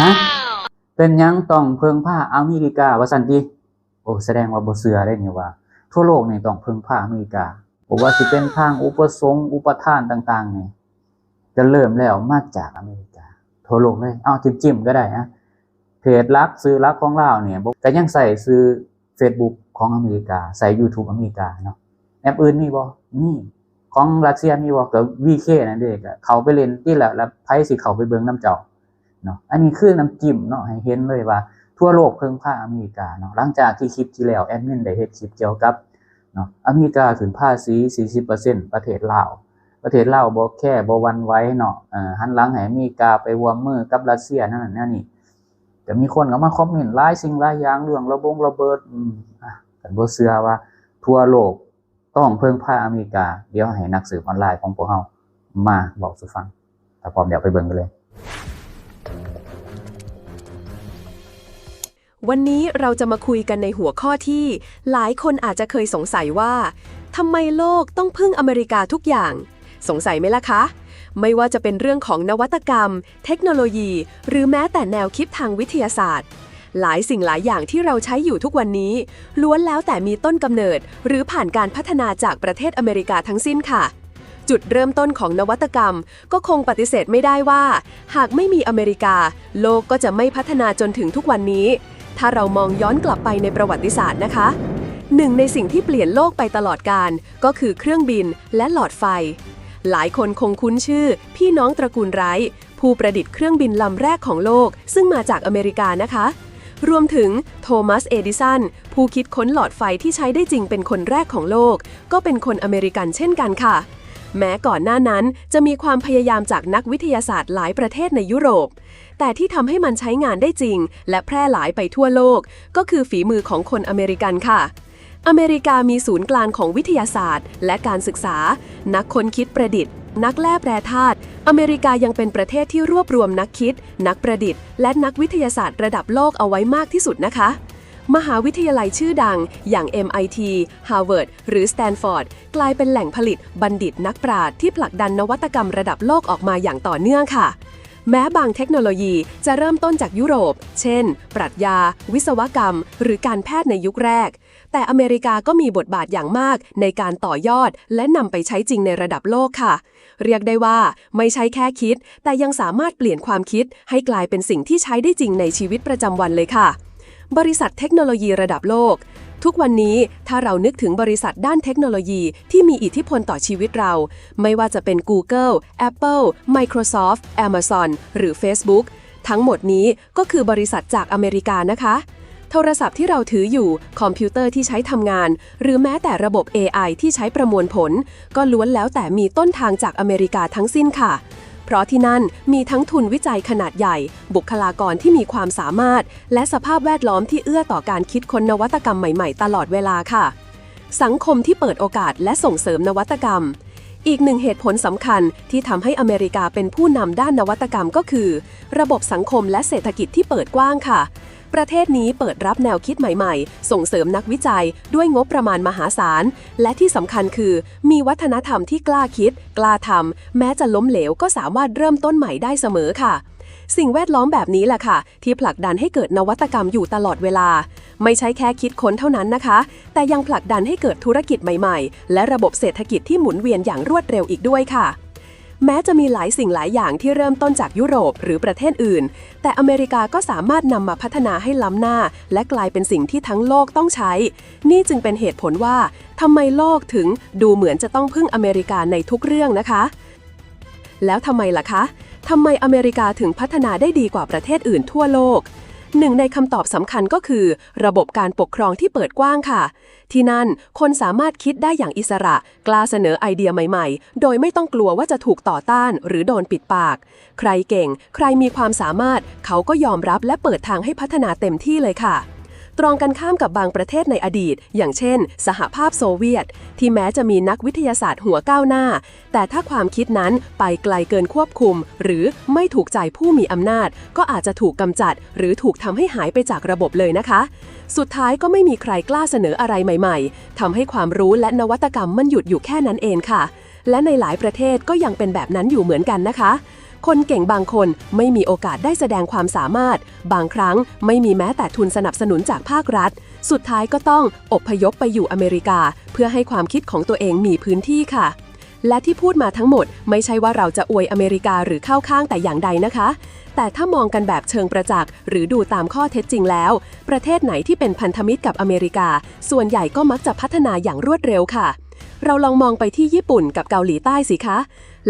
ฮะเป็นยังต้องเพิ่งผ้าอเมริกาว่าซั่นติโอ้แสดงว่าบเชื่อได้นี่ว่า ทั่วโลกนี่ต้องเพิ่งผ้าอเมริกาบ่ว่าสิเป็นทางอุปสงค์อุปทานต่างๆนี่จะเริ่มแล้วมาจากอเมริกา ทั่วโลกเลยเอาจิ้มๆก็ได้ฮะเพจลักซื้อลักของเราเนี่ยบ่ก็ยังใส่ซื้อ Facebook ของอเมริกา ใส่ YouTube อเมริกาเนาะแอปอื่นมีบ่มีของรัสเซียมีบ่ก็ VK นั่นเด้ก็เขาไปเล่นที่ละแล้วไผสิเขาไปเบิ่งนํเจ้า เนาะอันนี้คือน้ำจิ้มเนาะให้เห็นเลยว่า ทั่วโลกเพิ่งพาอเมริกาเนาะหลังจากที่คลิปที่แล้วแอดมินได้เฮ็ดคลิปเกี่ยวกับเนาะอเมริกาถึงภาษี 40%ประเทศลาวประเทศลาวบ่แค่บ่วันไว้เนาะเอ่อหันหลังให้อเมริกาไปร่วมมือกับรัสเซียนั่นนั่นนี่แต่มีคนก็มาคอมเมนต์หลายสิ่งหลายอย่างเรื่องระบงระเบิดอืมอะกันบ่เชื่อว่าทั่วโลกต้องเพิ่งพาอเมริกา เดี๋ยวให้นักสืบออนไลน์ของพวกเฮามาบอกสู่ฟังถ้าพร้อมเดี๋ยวไปเบิ่งกันเลย วันนี้เราจะมาคุยกันในหัวข้อที่ หลายคนอาจจะเคยสงสัยว่าทำไมโลกต้องพึ่งอเมริกาทุกอย่าง สงสัยไหมล่ะคะ ไม่ว่าจะเป็นเรื่องของนวัตกรรม เทคโนโลยี หรือแม้แต่แนวคิดทางวิทยาศาสตร์ หลายสิ่งหลายอย่างที่เราใช้อยู่ทุกวันนี้ ล้วนแล้วแต่มีต้นกำเนิด หรือผ่านการพัฒนาจากประเทศอเมริกาทั้งสิ้นค่ะจุดเริ่มต้นของนวัตกรรมก็คงปฏิเสธไม่ได้ว่า หากไม่มีอเมริกา โลกก็จะไม่พัฒนาจนถึงทุกวันนี้ ถ้าเรามองย้อนกลับไปในประวัติศาสตร์นะคะ หนึ่งในสิ่งที่เปลี่ยนโลกไปตลอดการ ก็คือเครื่องบินและหลอดไฟ หลายคนคงคุ้นชื่อ พี่น้องตระกูลไรท์ผู้ประดิษฐ์เครื่องบินลำแรกของโลก ซึ่งมาจากอเมริกานะคะ รวมถึงโทมัส เอดิสัน ผู้คิดค้นหลอดไฟที่ใช้ได้จริงเป็นคนแรกของโลก ก็เป็นคนอเมริกันเช่นกันค่ะ แม้ก่อนหน้านั้นจะมีความพยายามจากนักวิทยาศาสตร์หลายประเทศในยุโรป แต่ที่ทำให้มันใช้งานได้จริง และแพร่หลายไปทั่วโลก ก็คือฝีมือของคนอเมริกันค่ะอเมริกามีศูนย์กลางของวิทยาศาสตร์ และการศึกษา นักค้นคิดประดิษฐ์ นักแล่แปรธาตุ อเมริกายังเป็นประเทศที่รวบรวมนักคิด นักประดิษฐ์ และนักวิทยาศาสตร์ระดับโลกเอาไว้มากที่สุดนะคะ มหาวิทยาลัยชื่อดังอย่าง MIT Harvard หรือ Stanford กลายเป็นแหล่งผลิตบัณฑิตนักปราชญ์ที่ผลักดันนวัตกรรมระดับโลกออกมาอย่างต่อเนื่องค่ะ แม้บางเทคโนโลยีจะเริ่มต้นจากยุโรป เช่น ปรัชญา วิศวกรรม หรือการแพทย์ในยุคแรก แต่อเมริกาก็มีบทบาทอย่างมากในการต่อยอด และนำไปใช้จริงในระดับโลกค่ะ เรียกได้ว่า ไม่ใช่แค่คิด แต่ยังสามารถเปลี่ยนความคิดให้กลายเป็นสิ่งที่ใช้ได้จริงในชีวิตประจำวันเลยค่ะ บริษัทเทคโนโลยีระดับโลก ทุกวันนี้ถ้าเรานึกถึงบริษัทด้านเทคโนโลยีที่มีอิทธิพลต่อชีวิตเรา ไม่ว่าจะเป็น Google, Apple, Microsoft, Amazon หรือ Facebook ทั้งหมดนี้ก็คือบริษัทจากอเมริกานะคะ โทรศัพท์ที่เราถืออยู่ คอมพิวเตอร์ที่ใช้ทำงาน หรือแม้แต่ระบบ AI ที่ใช้ประมวลผล ก็ล้วนแล้วแต่มีต้นทางจากอเมริกาทั้งสิ้นค่ะ เพราะที่นั่นมีทั้งทุนวิจัยขนาดใหญ่ บุคลากรที่มีความสามารถ และสภาพแวดล้อมที่เอื้อต่อการคิดค้นนวัตกรรมใหม่ๆ ตลอดเวลาค่ะ สังคมที่เปิดโอกาสและส่งเสริมนวัตกรรม อีกหนึ่งเหตุผลสำคัญที่ทำให้อเมริกาเป็นผู้นำด้านนวัตกรรมก็คือ ระบบสังคมและเศรษฐกิจที่เปิดกว้างค่ะ ประเทศนี้เปิดรับแนวคิดใหม่ๆ ส่งเสริมนักวิจัยด้วยงบประมาณมหาศาล และที่สำคัญคือ มีวัฒนธรรมที่กล้าคิด กล้าทำแม้จะล้มเหลวก็สามารถเริ่มต้นใหม่ได้เสมอค่ะสิ่งแวดล้อมแบบนี้แหละค่ะ ที่ผลักดันให้เกิดนวัตกรรมอยู่ตลอดเวลา ไม่ใช่แค่คิดค้นเท่านั้นนะคะ แต่ยังผลักดันให้เกิดธุรกิจใหม่ๆ และระบบเศรษฐกิจที่หมุนเวียนอย่างรวดเร็วอีกด้วยค่ะ แม้จะมีหลายสิ่งหลายอย่างที่เริ่มต้นจากยุโรปหรือประเทศอื่น แต่อเมริกาก็สามารถนำมาพัฒนาให้ล้ำหน้า และกลายเป็นสิ่งที่ทั้งโลกต้องใช้ นี่จึงเป็นเหตุผลว่าทำไมโลกถึงดูเหมือนจะต้องพึ่งอเมริกาในทุกเรื่องนะคะ แล้วทำไมล่ะคะทำไมอเมริกาถึงพัฒนาได้ดีกว่าประเทศอื่นทั่วโลก หนึ่งในคำตอบสำคัญก็คือ ระบบการปกครองที่เปิดกว้างค่ะ ที่นั่นคนสามารถคิดได้อย่างอิสระ กล้าเสนอไอเดียใหม่ๆ โดยไม่ต้องกลัวว่าจะถูกต่อต้าน หรือโดนปิดปาก ใครเก่ง ใครมีความสามารถ เขาก็ยอมรับและเปิดทางให้พัฒนาเต็มที่เลยค่ะ ตรงกันข้ามกับบางประเทศในอดีต อย่างเช่น สหภาพโซเวียต ที่แม้จะมีนักวิทยาศาสตร์หัวก้าวหน้า แต่ถ้าความคิดนั้นไปไกลเกินควบคุม หรือไม่ถูกใจผู้มีอำนาจ ก็อาจจะถูกกำจัด หรือถูกทำให้หายไปจากระบบเลยนะคะ สุดท้ายก็ไม่มีใครกล้าเสนออะไรใหม่ๆทำให้ความรู้และนวัตกรรมมันหยุดอยู่แค่นั้นเองค่ะ และในหลายประเทศก็ยังเป็นแบบนั้นอยู่เหมือนกันนะคะ คนเก่งบางคนไม่มีโอกาสได้แสดงความสามารถ บางครั้งไม่มีแม้แต่ทุนสนับสนุนจากภาครัฐ สุดท้ายก็ต้องอบพยพไปอยู่อเมริกา เพื่อให้ความคิดของตัวเองมีพื้นที่ค่ะ และที่พูดมาทั้งหมด ไม่ใช่ว่าเราจะอวยอเมริกาหรือเข้าข้างแต่อย่างใดนะคะ แต่ถ้ามองกันแบบเชิงประจักษ์หรือดูตามข้อเท็จจริงแล้ว ประเทศไหนที่เป็นพันธมิตรกับอเมริกา ส่วนใหญ่ก็มักจะพัฒนาอย่างรวดเร็วค่ะเราลองมองไปที่ญี่ปุ่นกับเกาหลีใต้สิคะ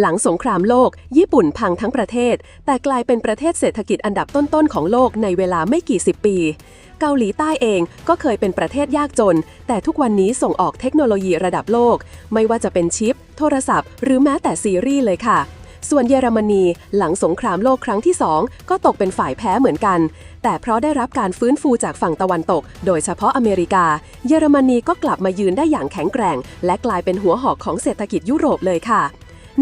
หลังสงครามโลก ญี่ปุ่นพังทั้งประเทศ แต่กลายเป็นประเทศเศรษฐกิจอันดับต้นๆของโลกในเวลาไม่กี่สิบปี เกาหลีใต้เองก็เคยเป็นประเทศยากจน แต่ทุกวันนี้ส่งออกเทคโนโลยีระดับโลก ไม่ว่าจะเป็นชิป โทรศัพท์ หรือแม้แต่ซีรีส์เลยค่ะส่วนเยอรมนีหลังสงครามโลกครั้งที่ 2 ก็ตกเป็นฝ่ายแพ้เหมือนกัน แต่เพราะได้รับการฟื้นฟูจากฝั่งตะวันตก โดยเฉพาะอเมริกา เยอรมนีก็กลับมายืนได้อย่างแข็งแกร่ง และกลายเป็นหัวหอกของเศรษฐกิจยุโรปเลยค่ะ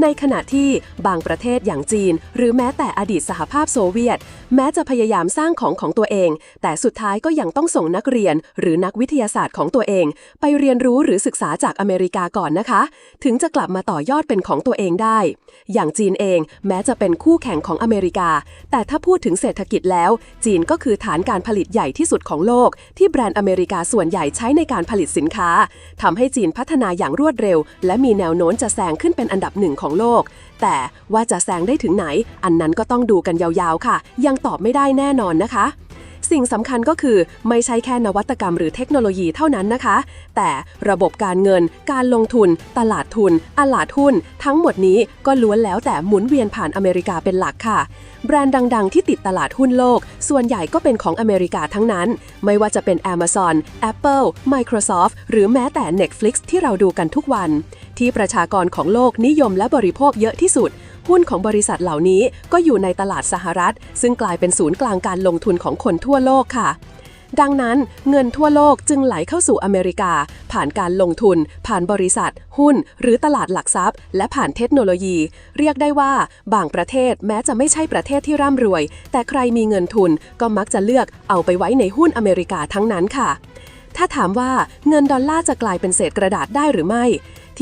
ในขณะที่บางประเทศอย่างจีน หรือแม้แต่อดีตสหภาพโซเวียต แม้จะพยายามสร้างของของตัวเอง แต่สุดท้ายก็ยังต้องส่งนักเรียน หรือนักวิทยาศาสตร์ของตัวเอง ไปเรียนรู้หรือศึกษาจากอเมริกาก่อนนะคะ ถึงจะกลับมาต่อยอดเป็นของตัวเองได้ อย่างจีนเอง แม้จะเป็นคู่แข่งของอเมริกา แต่ถ้าพูดถึงเศรษฐกิจแล้ว จีนก็คือฐานการผลิตใหญ่ที่สุดของโลก ที่แบรนด์อเมริกาส่วนใหญ่ใช้ในการผลิตสินค้าทำให้จีนพัฒนาอย่างรวดเร็ว และมีแนวโน้มจะแซงขึ้นเป็นอันดับหนึ่งของโลก แต่ว่าจะแซงได้ถึงไหน อันนั้นก็ต้องดูกันยาวๆค่ะ ยังตอบไม่ได้แน่นอนนะคะ สิ่งสำคัญก็คือไม่ใช่แค่นวัตกรรมหรือเทคโนโลยีเท่านั้นนะคะ แต่ระบบการเงิน การลงทุน ตลาดทุนตลาดหุ้น ทั้งหมดนี้ก็ล้วนแล้วแต่หมุนเวียนผ่านอเมริกาเป็นหลักค่ะ แบรนด์ดัง ๆ ที่ติดตลาดหุ้นโลก ส่วนใหญ่ก็เป็นของอเมริกาทั้งนั้น ไม่ว่าจะเป็น Amazon Apple Microsoft หรือแม้แต่ Netflix ที่เราดูกันทุกวัน ที่ประชากรของโลกนิยมและบริโภคเยอะที่สุด หุ้นของบริษัทเหล่านี้ก็อยู่ในตลาดสหรัฐ ซึ่งกลายเป็นศูนย์กลางการลงทุนของคนทั่วโลกค่ะ ดังนั้นเงินทั่วโลกจึงไหลเข้าสู่อเมริกา ผ่านการลงทุน ผ่านบริษัท หุ้น หรือตลาดหลักทรัพย์ และผ่านเทคโนโลยี เรียกได้ว่า บางประเทศแม้จะไม่ใช่ประเทศที่ร่ำรวย แต่ใครมีเงินทุนก็มักจะเลือกเอาไปไว้ในหุ้นอเมริกาทั้งนั้นค่ะถ้าถามว่าเงินดอลลาร์จะกลายเป็นเศษกระดาษได้หรือไม่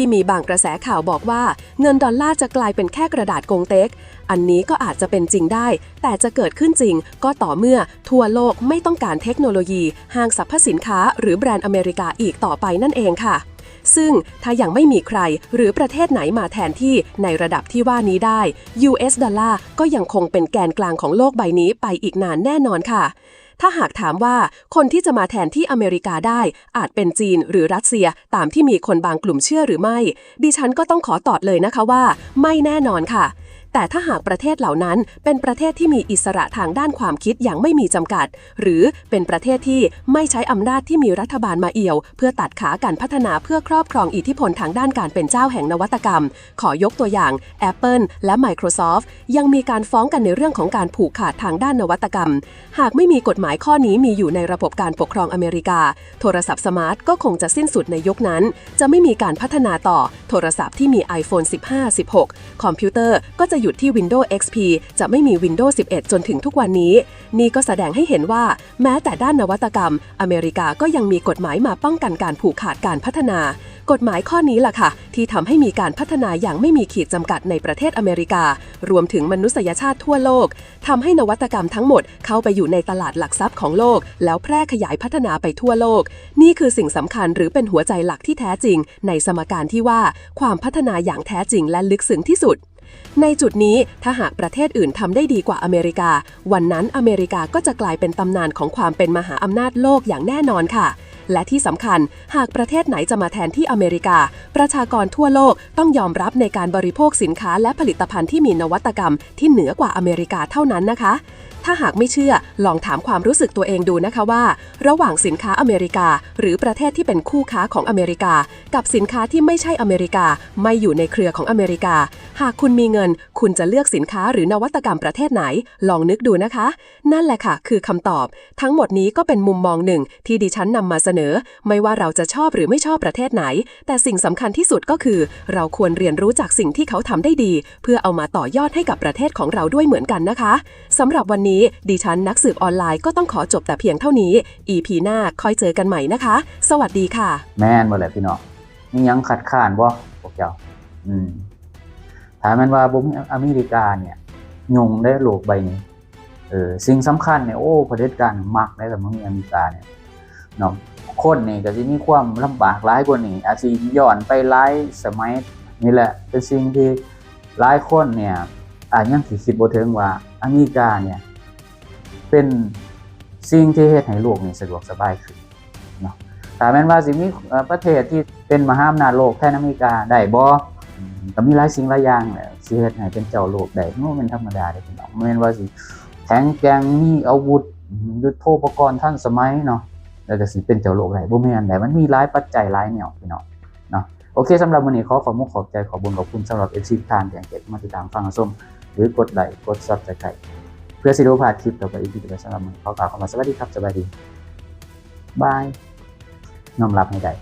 ที่มีบางกระแสข่าวบอกว่าเงินดอลลาร์จะกลายเป็นแค่กระดาษกงเต็ก อันนี้ก็อาจจะเป็นจริงได้ แต่จะเกิดขึ้นจริง ก็ต่อเมื่อทั่วโลกไม่ต้องการเทคโนโลยี ห้างสรรพสินค้า หรือแบรนด์อเมริกาอีกต่อไปนั่นเองค่ะซึ่งถ้ายังไม่มีใครหรือประเทศไหนมาแทนที่ในระดับที่ว่านี้ได้ US ดอลลาร์ก็ยังคงเป็นแกนกลางของโลกใบนี้ไปอีกนานแน่นอนค่ะ ถ้าหากถามว่าคนที่จะมาแทนที่อเมริกาได้ อาจเป็นจีนหรือรัสเซียตามที่มีคนบางกลุ่มเชื่อหรือไม่ ดิฉันก็ต้องขอตอบเลยนะคะว่า ไม่แน่นอนค่ะ แต่ถ้าหากประเทศเหล่านั้น เป็นประเทศที่มีอิสระทางด้านความคิดอย่างไม่มีจำกัด หรือเป็นประเทศที่ไม่ใช้อำนาจที่มีรัฐบาลมาเอี่ยว เพื่อตัดขาการพัฒนาเพื่อครอบครองอิทธิพลทางด้านการเป็นเจ้าแห่งนวัตกรรม ขอยกตัวอย่าง Apple และ Microsoft ยังมีการฟ้องกันในเรื่องของการผูกขาดทางด้านนวัตกรรม หากไม่มีกฎหมายข้อนี้มีอยู่ในระบบการปกครองอเมริกา โทรศัพท์สมาร์ทก็คงจะสิ้นสุดในยุคนั้น จะไม่มีการพัฒนาต่อ โทรศัพท์ที่มี iPhone 15 16 คอมพิวเตอร์ก็จะหยุดที่ Windows XP จะไม่มี Windows 11 จนถึงทุกวันนี้ นี่ก็แสดงให้เห็นว่า แม้แต่ด้านนวัตกรรม อเมริกาก็ยังมีกฎหมายมาป้องกันการผูกขาดการพัฒนา กฎหมายข้อนี้ล่ะค่ะ ที่ทำให้มีการพัฒนาอย่างไม่มีขีดจำกัดในประเทศอเมริกา รวมถึงมนุษยชาติทั่วโลกทำให้นวัตกรรมทั้งหมดเข้าไปอยู่ในตลาดหลักทรัพย์ของโลก แล้วแพร่ขยายพัฒนาไปทั่วโลก นี่คือสิ่งสำคัญหรือเป็นหัวใจหลักที่แท้จริง ในสมการที่ว่าความพัฒนาอย่างแท้จริงและลึกซึ้งที่สุด ในจุดนี้ถ้าหากประเทศอื่นทำได้ดีกว่าอเมริกา วันนั้นอเมริกาก็จะกลายเป็นตำนานของความเป็นมหาอำนาจโลกอย่างแน่นอนค่ะ และที่สำคัญหากประเทศไหนจะมาแทนที่อเมริกา ประชากรทั่วโลกต้องยอมรับในการบริโภคสินค้าและผลิตภัณฑ์ที่มีนวัตกรรมที่เหนือกว่าอเมริกาเท่านั้นนะคะถ้าหากไม่เชื่อลองถามความรู้สึกตัวเองดูนะคะว่า ระหว่างสินค้าอเมริกา หรือประเทศที่เป็นคู่ค้าของอเมริกา กับสินค้าที่ไม่ใช่อเมริกา ไม่อยู่ในเครือของอเมริกา หากคุณมีเงิน คุณจะเลือกสินค้าหรือนวัตกรรมประเทศไหน ลองนึกดูนะคะ นั่นแหละค่ะ คือคำตอบ ทั้งหมดนี้ก็เป็นมุมมองหนึ่ง ที่ดิฉันนำมาเสนอ ไม่ว่าเราจะชอบหรือไม่ชอบประเทศไหน แต่สิ่งสำคัญที่สุดก็คือ เราควรเรียนรู้จากสิ่งที่เขาทำได้ดี เพื่อเอามาต่อยอดให้กับประเทศของเราด้วยเหมือนกันนะคะสำหรับวันนี้ดิฉันนักสืบออนไลน์ก็ต้องขอจบแต่เพียงเท่านี้ EP หน้าค่อยเจอกันใหม่นะคะ สวัสดีค่ะ แม่นบ่แหละพี่น้องมีหยังขัดข้านบ่พวกเจ้า อืมถามมันว่าบุ้มอเมริกาเนี่ยยงได้โลกใบนี้ เออสิ่งสำคัญเนี่ยโอ้เผด็จการมักได้กับเมืองอเมริกาเนี่ยเนาะคนนี่ก็สิมีความลำบากหลายกว่านี้อาจสิย้อนไปหลายสมัยนี่แหละ เป็นสิ่งที่หลายคนเนี่ยอาจยังสิคิดบ่ถึงว่าอเมริกาเนี่ย เป็นสิ่งที่เฮ็ดให้โลกนี่สะดวกสบายขึ้นเนาะถ้าแม่นว่าสิมีประเทศที่เป็นมหาอำนาจโลกแทนอเมริกาได้บ่อืมก็มีหลายสิ่งหลายอย่างแหละสิเฮ็ดให้เป็นเจ้าโลกได้มันบ่แม่นธรรมดาเด้พี่น้องแม่นว่าสิแข็งแกร่งมีอาวุธยุทโธปกรณ์ท่านสมัยเนาะแล้วก็สิเป็นเจ้าโลกได้บ่แม่นได้มันมีหลายปัจจัยหลายแนวพี่น้องเนาะโอเคสำหรับวันนี้ขอขอบมุกขอบใจขอบบุญขอบคุณสำหรับ FC ทานอย่างเก็บมาติดตามฟังชมหรือกดไลค์กด Subscribe เพื่อสิรู้พาคลิปต่อไปอีกทีต่อไปสำหรับมึงขอกล่าวคำว่าสวัสดีครับสวัสดีบายยอมรับให้ได้